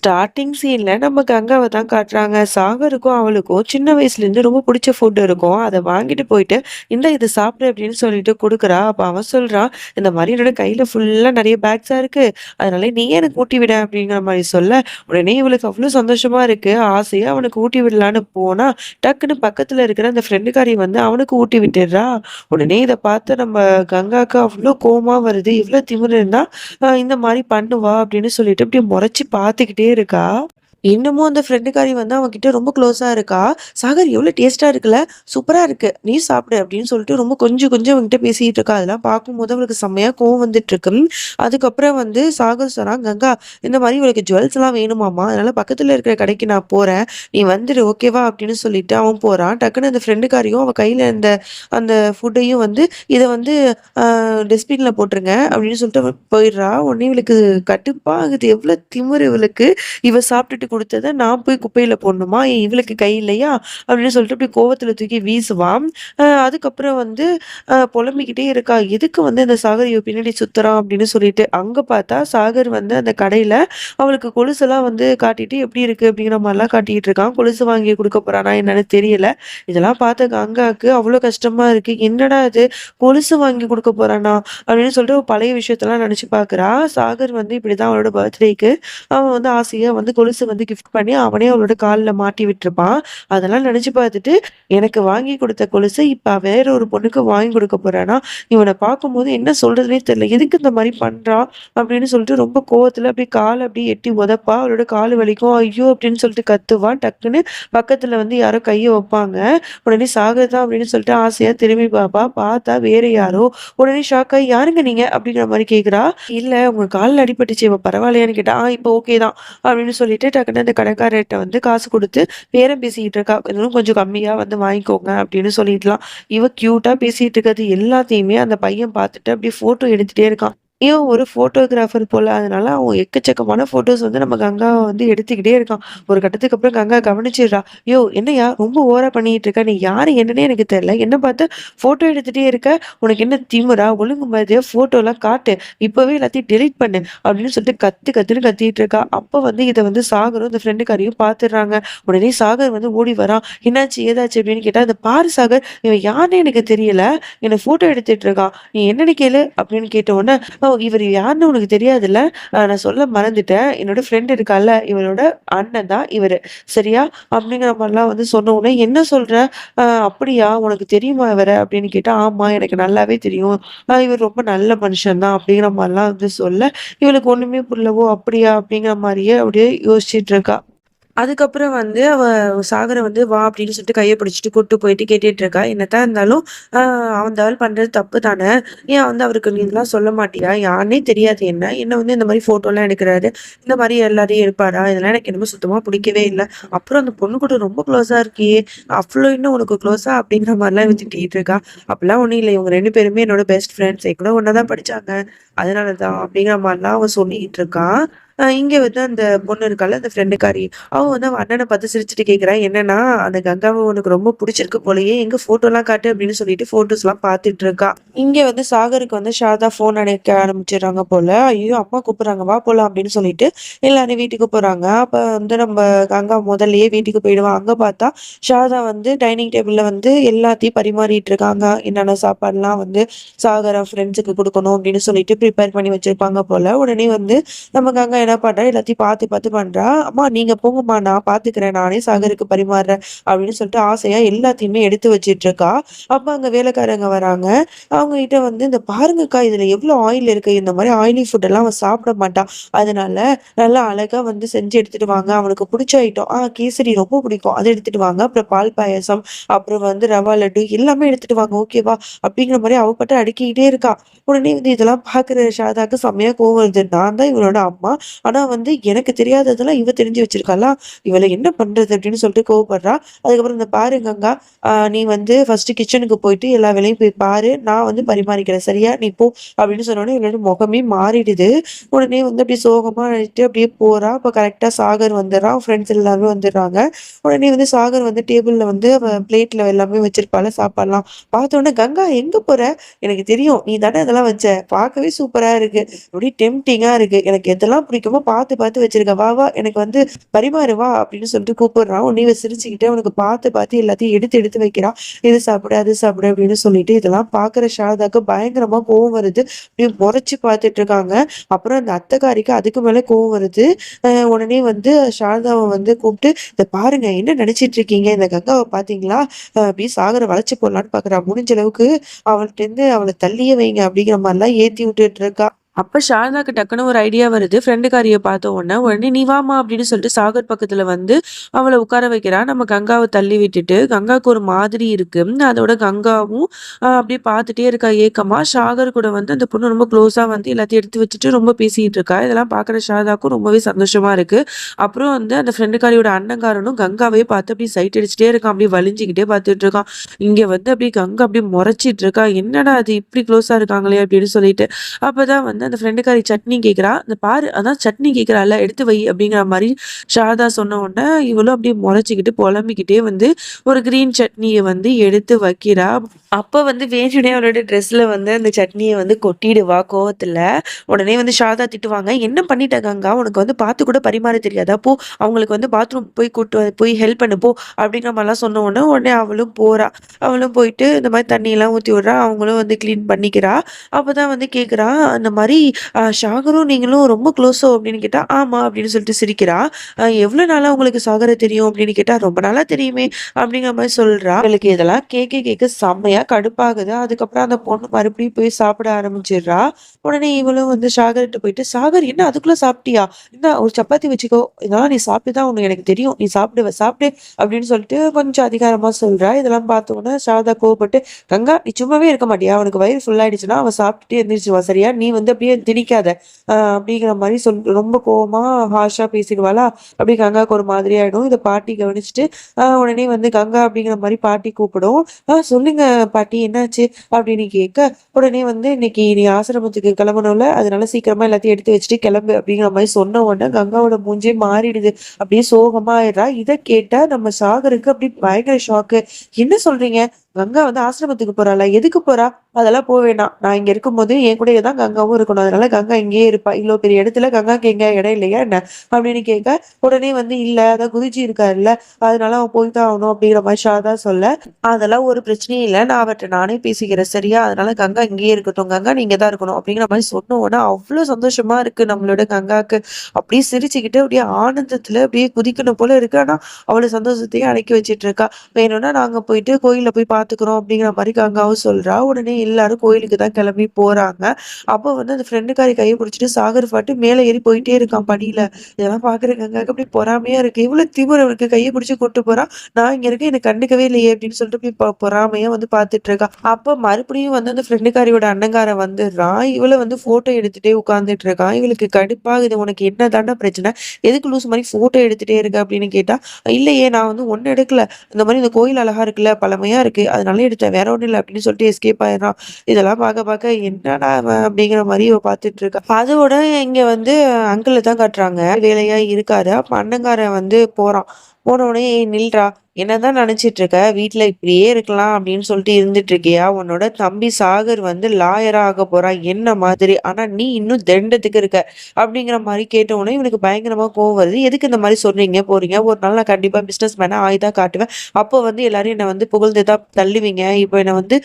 Starting சீனில் நம்ம கங்காவை தான் காட்டுறாங்க. சாகருக்கும் அவளுக்கும் சின்ன வயசுலேருந்து ரொம்ப பிடிச்ச ஃபுட் இருக்கும். அதை வாங்கிட்டு போயிட்டு இந்த இது சாப்பிடு அப்படின்னு சொல்லிட்டு கொடுக்குறா. அப்போ அவன் சொல்கிறான் இந்த மாதிரி என்னோட கையில் ஃபுல்லாக நிறைய பேக்ஸாக இருக்குது அதனால நீ எனக்கு ஊட்டி விட அப்படிங்கிற மாதிரி சொல்ல உடனே இவளுக்கு அவ்வளோ சந்தோஷமாக இருக்குது ஆசையாக அவனுக்கு ஊட்டி விடலான்னு போனால் டக்குன்னு பக்கத்தில் இருக்கிற அந்த ஃப்ரெண்டுக்காரி வந்து அவனுக்கு ஊட்டி விட்டுடுறா. உடனே இதை பார்த்து நம்ம கங்காவுக்கு அவ்வளோ கோமா வருது. இவ்வளோ திமிர் இருந்தால் இந்த மாதிரி பண்ணுவா அப்படின்னு சொல்லிட்டு இப்படி முறைச்சி பார்த்துக்கிட்டே இருக்கா? இன்னமும் அந்த ஃப்ரெண்டுக்காரி வந்து அவன்கிட்ட ரொம்ப க்ளோஸாக இருக்கா? சாகர் எவ்வளோ டேஸ்ட்டாக இருக்குல்ல? சூப்பராக இருக்கு. நீ சாப்பிடு அப்படின்னு சொல்லிட்டு ரொம்ப கொஞ்சம் கொஞ்சம் அவன்கிட்ட பேசிட்டு இருக்கா. அதெல்லாம் பார்க்கும்போது அவளுக்கு செம்மையாக கோவம் வந்துட்டு இருக்கு. அதுக்கப்புறம் வந்து சாகர் சொன்னான் கங்கா இந்த மாதிரி இவளுக்கு ஜுவல்ஸ் எல்லாம் வேணுமாமா அதனால பக்கத்தில் இருக்கிற கடைக்கு நான் போறேன். நீ வந்துடு ஓகேவா அப்படின்னு சொல்லிட்டு அவன் போறான். டக்குன்னு அந்த ஃப்ரெண்டுக்காரியும் அவன் கையில் இருந்த அந்த ஃபுட்டையும் வந்து இதை வந்து டஸ்ட்பினில் போட்டுருங்க. அப்படின்னு சொல்லிட்டு அவன் போயிடுறா. உடனே இவளுக்கு கட்டுப்பாகுது. ஆகுது எவ்வளவு இவளுக்கு. இவ சாப்பிட்டுட்டு கொடுத்ததை நான் போய் குப்பையில் போடணுமா? ஏன் இவளுக்கு கை இல்லையா? அப்படின்னு சொல்லிட்டு அப்படி கோவத்தில் தூக்கி வீசுவான் அதுக்கப்புறம் வந்து புலம்பிக்கிட்டே இருக்கா. எதுக்கு வந்து அந்த சாகர் இவ பின்னாடி சுத்துறான் அப்படின்னு சொல்லிட்டு அங்கே பார்த்தா சாகர் வந்து அந்த கடையில் அவளுக்கு கொலுசெல்லாம் வந்து காட்டிட்டு எப்படி இருக்கு? அப்படிங்கிற மாதிரிலாம் காட்டிட்டு இருக்கான். கொலுசு வாங்கி கொடுக்க போறானா என்னன்னு தெரியல. இதெல்லாம் பார்த்த கங்காவுக்கு அவ்வளோ கஷ்டமா இருக்கு. என்னடா இது? கொலுசு வாங்கி கொடுக்க போறானா? அப்படின்னு சொல்லிட்டு பழைய விஷயத்தெல்லாம் நினைச்சு பார்க்கறா. சாகர் வந்து இப்படிதான் அவளோட பர்த்டேக்கு அவன் வந்து ஆசையா வந்து கொலுசு வந்து கிஃப்ட் பண்ணி அவனே அவளோட காலில் மாட்டி விட்டுருப்பான். அதெல்லாம் நினச்சி பார்த்துட்டு எனக்கு வாங்கி கொடுத்த கொலுசை இப்போ வேற ஒரு பொண்ணுக்கு வாங்கி கொடுக்க போறானா? இவனை பார்க்கும்போது என்ன சொல்றதுனே தெரியல. எதுக்கு இந்த மாதிரி பண்றான் அப்படின்னு சொல்லிட்டு ரொம்ப கோவத்தில் அப்படியே காலை அப்படியே எட்டி உதப்பா. அவளோட கால் வலிக்கும். ஐயோ அப்படின்னு சொல்லிட்டு கத்துவான். டக்குன்னு பக்கத்தில் வந்து யாரோ கையை வைப்பாங்க. உடனே சாகுதா அப்படின்னு சொல்லிட்டு ஆசையாக திரும்பி பாப்பா. பார்த்தா வேற யாரோ. உடனே ஷாக் ஆகி யாருங்க நீங்க? அப்படிங்கிற மாதிரி கேட்குறா இல்லை உங்க காலில் அடிபட்டுச்சு. இவன் பரவாயில்லையான்னு கேட்டா இப்போ ஓகே தான். அப்படின்னு சொல்லிட்டு டக்குன்னு அந்த கடைக்காரர்கிட்ட வந்து காசு கொடுத்து பேரம் பேசிக்கிட்டு இருக்கா. இன்னும் கொஞ்சம் கம்மியா வந்து வாங்கிக்கோங்க அப்படின்னு சொல்லிடலாம் இவ கியூட்டா பேசிட்டு இருக்கிறது எல்லாத்தையுமே அந்த பையன் பார்த்துட்டு அப்படியே ஃபோட்டோ எடுத்துட்டே இருக்கான். இவன் ஒரு ஃபோட்டோகிராஃபர் போல் அதனால அவன் எக்கச்சக்கமான ஃபோட்டோஸ் வந்து நம்ம கங்காவை வந்து எடுத்துக்கிட்டே இருக்கான். ஒரு கட்டத்துக்கு அப்புறம் கங்கா கவனிச்சிடுறா. யோ என்னையா ரொம்ப ஓரா பண்ணிட்டு இருக்க. நீ யாரு என்னன்னே எனக்கு தெரியல. என்ன பார்த்து ஃபோட்டோ எடுத்துகிட்டே இருக்க? உனக்கு என்ன திமுறா ஒழுங்கு மாதிரியா ஃபோட்டோலாம் காட்டு. இப்போவே எல்லாத்தையும் டெலிட் பண்ணு. அப்படின்னு சொல்லிட்டு கத்து கத்துன்னு கத்திட்டு இருக்கா. அப்போ வந்து இதை வந்து சாகரும் இந்த ஃப்ரெண்டுக்காரையும் பார்த்துடுறாங்க. உடனே சாகர் வந்து ஓடி வரான். என்னாச்சு? ஏதாச்சு? அப்படின்னு கேட்டால் இந்த பாரு சாகர். இவன் யாருன்னு எனக்கு தெரியல. என்னை ஃபோட்டோ எடுத்துட்டு இருக்கான். நீ என்னன்னு கேளு. அப்படின்னு கேட்ட உடனே இவர் யாருன்னு உனக்கு தெரியாதுல்ல? நான் சொல்ல மறந்துட்டேன். என்னோட ஃப்ரெண்ட் இருக்கால இவரோட அண்ணன் தான் இவர். சரியா? அப்படிங்கிற மாதிரிலாம் வந்து சொன்ன உடனே என்ன சொல்ற? அப்படியா? உனக்கு தெரியுமா இவரை? அப்படின்னு கேட்டா ஆமா எனக்கு நல்லாவே தெரியும். இவர் ரொம்ப நல்ல மனுஷன் தான். அப்படிங்கிற மாதிரிலாம் வந்து சொல்ல இவளுக்கு ஒண்ணுமே புரியலவோ? அப்படியா? அப்படிங்கிற மாதிரியே அப்படியே யோசிச்சுட்டு இருக்கா. அதுக்கப்புறம் வந்து அவ சாகரை வந்து வா அப்படின்னு சொல்லிட்டு கையை பிடிச்சிட்டு கூட்டு போயிட்டு கேட்டுட்டு இருக்கா. என்னத்தான் இருந்தாலும் அந்த ஆள் பண்றது தப்பு தானே ஏன் வந்து அவருக்கு நீ இதெல்லாம் சொல்ல மாட்டியா? யாருனே தெரியாது என்ன? என்ன வந்து இந்த மாதிரி photo எல்லாம் எடுக்கிறாரு? இந்த மாதிரி எல்லாரையும் இருப்பாரா? இதெல்லாம் எனக்கு என்னமோ சுத்தமா பிடிக்கவே இல்லை. அப்புறம் அந்த பொண்ணு கூட ரொம்ப க்ளோஸா இருக்கியே. அவ்வளோ இன்னும் உனக்கு க்ளோஸா அப்படிங்கிற மாதிரிலாம் வச்சுக்கிட்டு இருக்கா. அப்படிலாம் ஒண்ணும் இல்லை. இவங்க ரெண்டு பேருமே என்னோட பெஸ்ட் ஃப்ரெண்ட்ஸ் கூட ஒன்னதான் படிச்சாங்க. அதனாலதான் அப்படிங்கிற மாதிரிலாம் அவன் சொல்லிக்கிட்டு இருக்கான் இங்கே வந்து அந்த பொண்ணு இருக்கால அந்த ஃப்ரெண்டுக்காரி அவ வந்து அவன் அண்ணனை பார்த்து சிரிச்சுட்டு கேட்குறான் என்னன்னா அந்த கங்காவை உனக்கு ரொம்ப பிடிச்சிருக்கு போலயே எங்க ஃபோட்டோலாம் காட்டு அப்படின்னு சொல்லிட்டு ஃபோட்டோஸ்லாம் பார்த்துட்டு இருக்கா. இங்கே வந்து சாகருக்கு வந்து ஷாரதா ஃபோன் அணைக்க ஆரம்பிச்சிடுறாங்க போல. ஐயோ அம்மா கூப்பிட்றாங்க வா போலாம் அப்படின்னு சொல்லிட்டு எல்லாரும் வீட்டுக்கு போறாங்க. அப்போ வந்து நம்ம கங்கா முதல்லயே வீட்டுக்கு போயிடுவான் அங்கே பார்த்தா ஷாரதா வந்து டைனிங் டேபிளில் வந்து எல்லாத்தையும் பரிமாறிட்டு இருக்காங்க. என்னென்ன சாப்பாடுலாம் வந்து சாகர ஃப்ரெண்ட்ஸுக்கு கொடுக்கணும் அப்படின்னு சொல்லிட்டு ப்ரிப்பேர் பண்ணி வச்சிருப்பாங்க போல. உடனே வந்து நம்ம கங்கா என்ன பண்றா? எல்லாத்தையும் பார்த்து பார்த்து பண்றா? அம்மா நீங்க போங்கம்மா நான் பாத்துக்கிறேன் நானே சாகருக்கு பரிமாறுறேன் அப்படின்னு சொல்லிட்டு ஆசையா எல்லாத்தையுமே எடுத்து வச்சிட்டு இருக்கா அப்போ அங்க வேலைக்காரங்க வராங்க. அவங்க கிட்ட வந்து இந்த பாருங்கக்கா இதுல எவ்வளவு ஆயில் இருக்கு? இந்த மாதிரி ஆயிலி ஃபுட் எல்லாம் அவன் சாப்பிட மாட்டான். அதனால நல்லா அழகா வந்து செஞ்சு எடுத்துட்டு வாங்க. அவனுக்கு பிடிச்ச ஐட்டம் ஆஹ் கேசரி ரொம்ப பிடிக்கும். அதை எடுத்துட்டு வாங்க. அப்புறம் பால் பாயசம். அப்புறம் வந்து ரவா லட்டு எல்லாமே எடுத்துட்டு வாங்க. ஓகேவா அப்படிங்கிற மாதிரி அவப்பட்ட பட்டு அடுக்கிக்கிட்டே இருக்கா. உடனே வந்து இதெல்லாம் பாக்குற ஷாதாக்கு செம்மையா கோவம் வருது. நான் தான் இவனோட அம்மா. ஆனா வந்து எனக்கு தெரியாததெல்லாம் இவ தெரிஞ்சு வச்சிருக்காளா? இவளை என்ன பண்றது? அப்படின்னு சொல்லிட்டு கோவப்படுறா. அதுக்கப்புறம் இந்த பாரு கங்கா, நீ வந்து ஃபர்ஸ்ட் கிச்சனுக்கு போயிட்டு எல்லா வேலையும் போய் பாரு. நான் வந்து பரிமாறிக்கிறேன். சரியா? நீ போ அப்படின்னு சொன்னோடனே இவளோட முகமே மாறிடுது. உடனே வந்து அப்படியே சோகமா ஆயிட்டு அப்படியே போறா. அப்ப கரெக்டாக சாகர் வந்துடுறான். ஃப்ரெண்ட்ஸ் எல்லாருமே வந்துடுறாங்க. உடனே வந்து சாகர் வந்து டேபிள்ல வந்து பிளேட்டில் பிளேட்ல எல்லாமே வச்சிருப்பாள்ல பார்த்த உடனே கங்கா எங்க போற? எனக்கு தெரியும். நீ தானே இதெல்லாம் வச்ச. பார்க்கவே சூப்பரா இருக்கு. அப்படியே டெம்டிங்காக இருக்கு. எனக்கு எதெல்லாம் பிடிக்கும் ரொம்ப பார்த்து பார்த்து வச்சிருக்க. வா வா எனக்கு வந்து பரிமாறு வா அப்படின்னு சொல்லிட்டு கூப்பிடுறான். உடனே இவ சிரிச்சுக்கிட்டு அவனுக்கு பார்த்து பார்த்து எல்லாத்தையும் எடுத்து எடுத்து வைக்கிறான் இது சாப்பிடு, அது சாப்பிடு அப்படின்னு சொல்லிட்டு இதெல்லாம் பாக்குற சாரதாக்கு பயங்கரமா கோவம் வருது. அப்படியே முறைச்சு பார்த்துட்டு இருக்காங்க. அப்புறம் அந்த அத்தைக்காரிக்கு அதுக்கு மேல கோவம் வருது. உடனே வந்து சாரதாவை வந்து கூப்பிட்டு, இதை பாருங்க என்ன நினைச்சிட்டு இருக்கீங்க? இந்த கங்காவை பார்த்தீங்களா? அ அப்படியே சாகர வளைச்சு போடலான்னு பார்க்குறா. முடிஞ்ச அளவுக்கு அவள்ட்டேருந்து அவளை தள்ளியே வைங்க." அப்படிங்கிற மாதிரிலாம் ஏத்தி விட்டுட்டு இருக்கா. அப்போ சாரதாக்கு டக்குனு ஒரு ஐடியா வருது. ஃப்ரெண்டுக்காரியை பார்த்த உடனே, உடனே "நீ வாமா அப்படின்னு சொல்லிட்டு சாகர் பக்கத்தில் வந்து அவளை உட்கார வைக்கிறா. நம்ம கங்காவை தள்ளி விட்டுட்டு, கங்காவுக்கு ஒரு மாதிரி இருக்கு. அதோட கங்காவும் அப்படியே பார்த்துட்டே இருக்கா ஏக்கமா. சாகர் கூட வந்து அந்த பொண்ணு ரொம்ப க்ளோஸாக வந்து எல்லாத்தையும் எடுத்து வச்சுட்டு ரொம்ப பேசிகிட்டு இருக்கா. இதெல்லாம் பார்க்குற சாரதாக்கும் ரொம்பவே சந்தோஷமா இருக்கு. அப்புறம் வந்து அந்த ஃப்ரெண்டுக்காரியோட அண்ணங்காரனும் கங்காவே பார்த்து அப்படியே சைட் அடிச்சுட்டே இருக்கான். அப்படியே வலிஞ்சிக்கிட்டே பார்த்துட்டு இருக்கான். இங்கே வந்து அப்படியே கங்கா அப்படியே முறைச்சிட்டு இருக்கா. "என்னடா அது இப்படி க்ளோஸாக இருக்காங்களே!" அப்படின்னு சொல்லிட்டு. அப்போதான் வந்து அந்த ஃப்ரெண்டுக்காரி சட்னி கேட்குறா "இந்த பாரு அதான் சட்னி கேட்கிறாள்ல எடுத்து வை" அப்படிங்கிற மாதிரி சாரதா சொன்ன உடனே, இவளும் அப்படியே முளைச்சிக்கிட்டு புலம்பிக்கிட்டே வந்து ஒரு கிரீன் சட்னியை வந்து எடுத்து வைக்கிறா. அப்போ வந்து வேணும்னே அவளோட ட்ரெஸ்ஸில் வந்து அந்த சட்னியை வந்து கொட்டிடுவா கோவத்தில் உடனே வந்து சாரதா திட்டுவாங்க. "என்ன பண்ணிட்டாங்க உனக்கு வந்து பார்த்து கூட பரிமாற தெரியாதா? போ அவங்களுக்கு வந்து பாத்ரூம் போய் கூட்டு போய் ஹெல்ப் பண்ணு போ" அப்படிங்கிற மாதிரிலாம் சொன்ன உடனே, உடனே அவளும் போகிறா அவளும் போயிட்டு இந்த மாதிரி தண்ணியெல்லாம் ஊற்றி விடுறா. அவங்களும் வந்து க்ளீன் பண்ணிக்கிறா. அப்பதான் வந்து கேட்குறா அந்த மாதிரி மாதிரி "ஷாகரும் நீங்களும் ரொம்ப க்ளோஸோ?" அப்படின்னு கேட்டா, "ஆமா" அப்படின்னு சொல்லிட்டு சிரிக்கிறா. எவ்வளவு எவ்வளோ நாளா உங்களுக்கு சாகர தெரியும்?" அப்படின்னு கேட்டா, "ரொம்ப நாளா தெரியுமே" அப்படிங்கிற மாதிரி சொல்றா. அவளுக்கு இதெல்லாம் கேட்க கேட்க செம்மையா கடுப்பாகுது. அதுக்கப்புறம் அந்த பொண்ணு மறுபடியும் போய் சாப்பிட ஆரம்பிச்சிடுறா. உடனே இவளும் வந்து சாகர்கிட்ட போயிட்டு, "சாகர் என்ன அதுக்குள்ள சாப்பிட்டியா? என்ன ஒரு சப்பாத்தி வச்சுக்கோ. இதெல்லாம் நீ சாப்பிட்டு தான் எனக்கு தெரியும். நீ சாப்பிடுவ. சாப்பிடு" அப்படின்னு சொல்லிட்டு கொஞ்சம் அதிகாரமா சொல்றா. இதெல்லாம் பார்த்தோன்னே உடனே சாரதா கோவப்பட்டு, "கங்கா நீ சும்மாவே இருக்க மாட்டியா? அவனுக்கு வயிறு ஃபுல்லாயிடுச்சுன்னா அவன் சாப்பிட்டுட்டு எந்திரிச்சுருவான். சரியா? நீ வந்து அப்படியே திணிக்காத" அப்படிங்கிற மாதிரி சொல் ரொம்ப கோவமா ஹார்ஷா பேசிடுவாளா, அப்படியே கங்காவுக்கு ஒரு மாதிரி ஆயிடும். இதை பாட்டி கவனிச்சுட்டு, உடனே வந்து கங்கா அப்படிங்கிற மாதிரி பாட்டி கூப்பிடும். "ஆ சொல்லுங்க பாட்டி என்னாச்சு?" அப்படின்னு கேட்க, உடனே வந்து "இன்னைக்கு நீ ஆசிரமத்துக்கு கிளம்பணும்ல, அதனால சீக்கிரமா எல்லாத்தையும் எடுத்து வச்சுட்டு கிளம்பு" அப்படிங்கிற மாதிரி சொன்ன உடனே கங்காவோட மூஞ்சே மாறிடுது. அப்படியே சோகமா ஆயிடுறா. இதை கேட்டா நம்ம சாகருக்கு அப்படி பயங்கர ஷாக்கு. "என்ன சொல்றீங்க? கங்கா வந்து ஆசிரமத்துக்கு போறாளா? எதுக்கு போறா? அதெல்லாம் போக வேணாம். நான் இங்க இருக்கும்போது என் கூடயே தான் கங்காவும் இருக்கணும். அதனால கங்கா இங்கேயே இருப்பா. இவ்வளோ பெரிய இடத்துல கங்காக்கு எங்க இடம் இல்லையா என்ன?" அப்படின்னு கேட்க, உடனே வந்து "இல்ல அதான் குருஜி இருக்காருல்ல, அதனால அவன் போய் தான் ஆகணும்" அப்படிங்கிற மாதிரி ஷாதா சொல்ல, "அதெல்லாம் ஒரு பிரச்சனையும் இல்லை நான் அவர்கிட்ட நானே பேசிக்கிறேன். சரியா? அதனால கங்கா இங்கேயே இருக்கட்டும். கங்கா நீங்க தான் இருக்கணும்" அப்படிங்கிற மாதிரி சொன்ன உடனே சந்தோஷமா இருக்கு நம்மளோட கங்காக்கு. அப்படியே சிரிச்சுக்கிட்டு அப்படியே ஆனந்தத்துல அப்படியே குதிக்கணும் போல இருக்கு. ஆனா அவளோட சந்தோஷத்தையும் அடக்கி வச்சிட்டு இருக்கா. "வேணும்னா நாங்க போயிட்டு கோயில போய் பார்த்துக்கிறோம்" அப்படிங்கிற மாதிரி கங்காவும் சொல்றா. உடனே எல்லாரும் கோயிலுக்கு தான் கிளம்பி போகிறாங்க அப்போ வந்து அந்த ஃப்ரெண்டுக்காரி கையை பிடிச்சிட்டு சாகர் பாட்டு மேலே ஏறி போயிட்டே இருக்கான் படியில. இதெல்லாம் பார்க்குற கங்காவுக்கு அப்படியே பொறாமையா இருக்கு. இவ்வளோ தீவிரம் அவனுக்கு கையை பிடிச்சி கூட்டு போகிறான் நான் இங்கே இருக்கேன். எனக்கு கண்டுக்கவே இல்லையே" அப்படின்னு சொல்லிட்டு இப்படி பொறாமையாக வந்து பார்த்துட்டு இருக்கா. அப்போ மறுபடியும் வந்து அந்த ஃப்ரெண்டுக்காரியோட அண்ணங்காரன் வந்துடுறான். இவளை வந்து ஃபோட்டோ எடுத்துகிட்டே உட்காந்துட்டு இருக்கான். இவளுக்கு கடுப்பாகுது. "உனக்கு என்ன தாண்டா பிரச்சனை? எதுக்கு லூஸ் மாதிரி ஃபோட்டோ எடுத்துகிட்டே இருக்க?" அப்படின்னு கேட்டால் "இல்லையே நான் வந்து ஒன்று எடுக்கல. இந்த மாதிரி இந்த கோயில் அழகா இருக்குல்ல, பழமையா இருக்கு. அதனால எடுத்தேன். வேற ஒன்றும் இல்லை அப்படின்னு சொல்லிட்டு எஸ்கேப் ஆயிடுறான். இதெல்லாம் பார்க்க பார்க்க என்னடா அப்படிங்கிற மாதிரி இவ பார்த்துட்டு இருக்கா. அதோட இங்க வந்து அங்கிள் தான் கட்டுறாங்க வேலையா இருக்காரு. அப்ப அண்ணங்காரன் வந்து போறான். போன உடனே "ஏய் நில்றா! என்னதான் நினைச்சிட்டு இருக்க? வீட்டில் இப்படியே இருக்கலாம் அப்படின்னு சொல்லிட்டு இருந்துட்டு இருக்கியா? உன்னோட தம்பி சாகர் வந்து லாயரா ஆக போறான் என்ன மாதிரி. ஆனா நீ இன்னும் தண்டத்துக்கு இருக்க" அப்படிங்கிற மாதிரி கேட்ட உடனே இவனுக்கு பயங்கரமா கோவம் வருது. "எதுக்கு இந்த மாதிரி சொல்றீங்க, போறீங்க? ஒரு நாள் நான் கண்டிப்பா பிசினஸ் மேனா ஆயி தான் காட்டுவேன். அப்போ வந்து எல்லாரும் என்னை வந்து புகழ்ந்து தான் தள்ளுவீங்க. இப்போ என்னை வந்து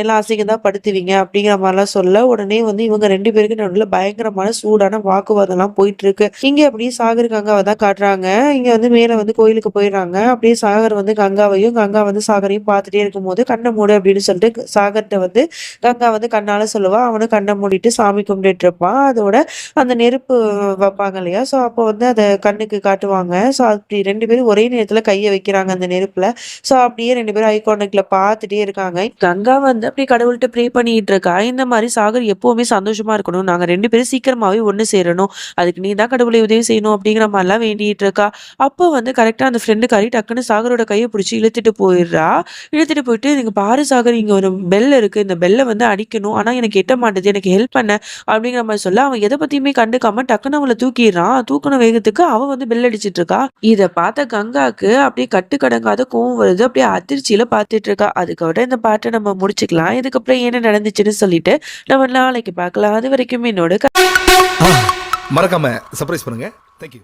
எல்லாம் அசிங்கம் தான் படுத்துவீங்க" அப்படிங்கிற மாதிரிலாம் சொல்ல, உடனே வந்து இவங்க ரெண்டு பேருக்கு நடுவில் பயங்கரமான சூடான வாக்குவாதம்லாம் போயிட்டு இருக்கு. இங்க அப்படியே சாகருக்கு கங்காவ தான் காட்டுறாங்க. இங்க வந்து மேல வந்து கோயிலுக்கு போயிடுறாங்க. அப்படியே சாகர் வந்து கங்காவையும், கங்கா வந்து சாகரையும் பார்த்துட்டே இருக்கும்போது, கண்ணை மூடு" அப்படின்னு சொல்லிட்டு சாகர்ட்ட வந்து கங்கா வந்து கண்ணால சொல்லுவா. அவனும் கண்ணை மூடிட்டு சாமி கும்பிட்டு இருப்பான். அதோட அந்த நெருப்பு வைப்பாங்க இல்லையா? ஸோ அப்போ வந்து அதை கண்ணுக்கு காட்டுவாங்க. ஸோ அப்படி ரெண்டு பேரும் ஒரே நேரத்தில் கையை வைக்கிறாங்க அந்த நெருப்புல. ஸோ அப்படியே ரெண்டு பேரும் ஐ கான்டாக்ட்ல பார்த்துட்டே இருக்காங்க. கங்கா வந்து அப்படியே கடவுள்கிட்ட ப்ரே பண்ணிட்டு இருக்கா. இந்த மாதிரி சாகர் எப்பவுமே சந்தோஷமா இருக்கணும். நாங்கள் ரெண்டு பேரும் சீக்கிரமாவே ஒன்று சேரணும். அதுக்கு நீ தான் கடவுளை உதவி செய்யணும் அப்படிங்கிற மாதிரிலாம் வேண்டிட்டு இருக்கா. அப்போ வந்து கரெக்டாக அந்த ஃப்ரெண்டுக்காரி டக்குன்னு சாகரோட கையை பிடிச்சி இழுத்துட்டு போயிடுறா. இழுத்துட்டு போயிட்டு, நீங்கள் பாரு சாகர் இங்கே ஒரு பெல் இருக்குது இந்த பெல்லை வந்து அடிக்கணும். ஆனால் எனக்கு எட்ட மாட்டேது எனக்கு ஹெல்ப் பண்ண" அப்படிங்கிற மாதிரி சொல்ல, அவன் எதை பற்றியுமே கண்டுக்காம டக்குன்னு அவளை தூக்கிடுறான் தூக்கின வேகத்துக்கு அவன் வந்து பெல் அடிச்சிட்டு இருக்கா. இதை பார்த்த கங்காக்கு அப்படியே கட்டுக்கடங்காத கோவம் வருது. அப்படியே அதிர்ச்சியில் பார்த்துட்டு இருக்கா. அதுக்கோட இந்த பாட்டை நம்ம முடிச்சுக்கலாம். இதுக்கப்புறம் என்ன நடந்துச்சுன்னு சொல்லிட்டு, நம்ம நாளைக்கு பார்க்கலாம். அது வரைக்கும் என்னோட மறக்காம சர்ப்ரைஸ் பண்ணுங்க தேங்க்யூ